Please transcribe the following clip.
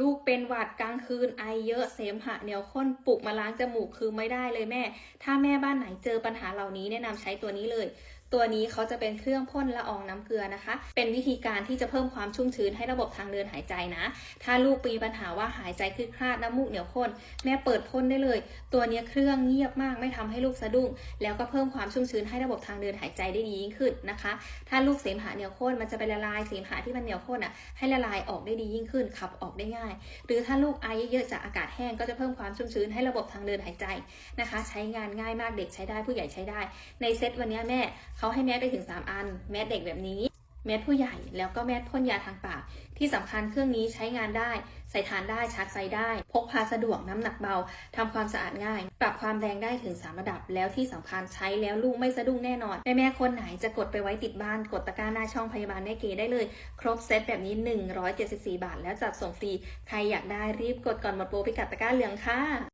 ลูกเป็นหวัดกลางคืนไอเยอะเสมหะเหนียวข้นปลุกมาล้างจมูกคือไม่ได้เลยแม่ ถ้าแม่บ้านไหนเจอปัญหาเหล่านี้แนะนำใช้ตัวนี้เลย ตัวนี้เขาจะเป็นเครื่องพ่นละอองน้ำเกลือนะคะ เป็นวิธีการที่จะเพิ่มความชุ่มชื้นให้ระบบทางเดินหายใจนะ ถ้าลูกมีปัญหาว่าหายใจคลืดคลาดน้ำมูกเหนียวข้น แม่เปิดพ่นได้เลย ตัวเนี้เครื่องเงียบมากไม่ทำให้ลูกสะดุ้ง แล้วก็เพิ่มความชุ่มชื้นให้ระบบทางเดินหายใจได้ดียิ่งขึ้นนะคะ ถ้าลูกเสมหะเหนียวข้นมันจะไปละลายเสมหะที่มันเหนียวข้นอะให้ละลายออกได้ดียิ่งขึ้นขับออกได้ง่าย หรือถ้าลูกไอเยอะๆจากอากาศแห้งก็จะเพิ่มความชุ่มชื้นให้ระบบทางเดินหายใจนะคะ ใช้งานง่ายมากเด็กใช้ได้ผู้ใหญ่ใช้ได้ ในเซตวันนี้แม่เขาให้แมสได้ถึง 3 อัน แมสเด็กแบบนี้ แมสผู้ใหญ่แล้วก็แมสพ่นยาทางปาก ที่สำคัญเครื่องนี้ใช้งานได้ ใส่ทานได้ชาร์จไฟได้ พกพาสะดวกน้ำหนักเบาทำความสะอาดง่าย ปรับความแรงได้ถึง 3 ระดับ แล้วที่สำคัญใช้แล้วลูกไม่สะดุ้งแน่นอน แม่แม่คนไหนจะกดไปไว้ติดบ้าน กดตะกร้าหน้าช่องพยาบาลแม่เกได้เลย ครบเซตแบบนี้ 174 บาท แล้วจัดส่งฟรี ใครอยากได้รีบกดก่อนหมดโปรพิกัดตะกร้าเหลืองค่ะ